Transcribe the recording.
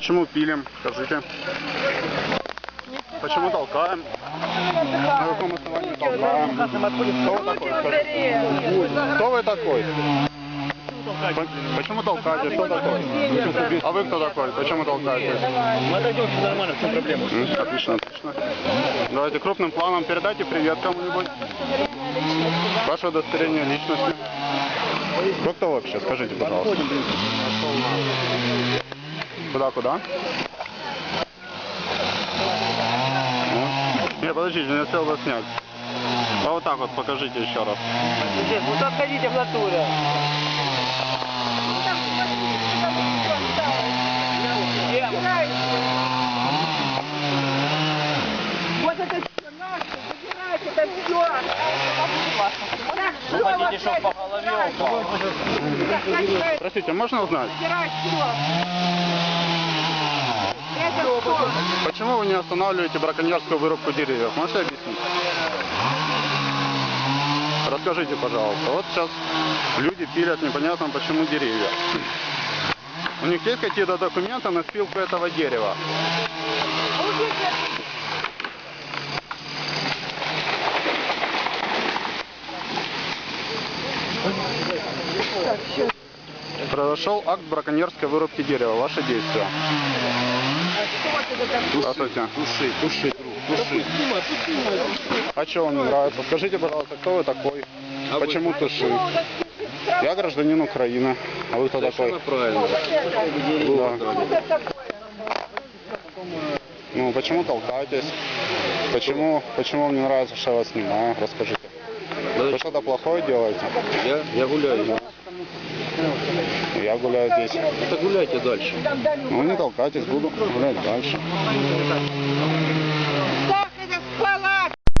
Почему пилим? Скажите. Почему толкаем? На каком основании толкаем? Кто вы такой? Кто вы такой? По- Почему толкаете? Кто такой? А вы кто такой? Почему толкаете? Мы отойдем, все нормально, в чем проблема? Отлично, отлично. Давайте крупным планом передайте привет кому-нибудь. Ваше удостоверение личности. Вы кто вообще? Скажите, пожалуйста. Куда, куда? Ну, Не, подождите, не хотел бы снять. А вот так вот покажите еще раз. Ну отходите в натуре. Вот это все наше, забирайте это все. Вы хотите, чтобы по голове упал? Простите, можно узнать, Забирать все. Почему вы не останавливаете браконьерскую вырубку деревьев? Можете объяснить? Расскажите, пожалуйста. Вот сейчас люди пилят непонятно почему деревья. У них есть какие-то документы на спилку этого дерева? Произошел акт браконьерской вырубки дерева. Ваши действия. Здравствуйте. Туши, туши, друг, туши. А что вам не нравится? Скажите, пожалуйста, кто вы такой? Почему туши? Я гражданин Украины. А вы кто такой? правильно. Да. Ну, почему толкаетесь? Почему, почему вам не нравится, что я вас снимаю? Расскажите. Вы что-то плохое делаете? Я, я гуляю. Я гуляю здесь. Это гуляйте дальше. Ну, не толкайтесь, буду гулять дальше.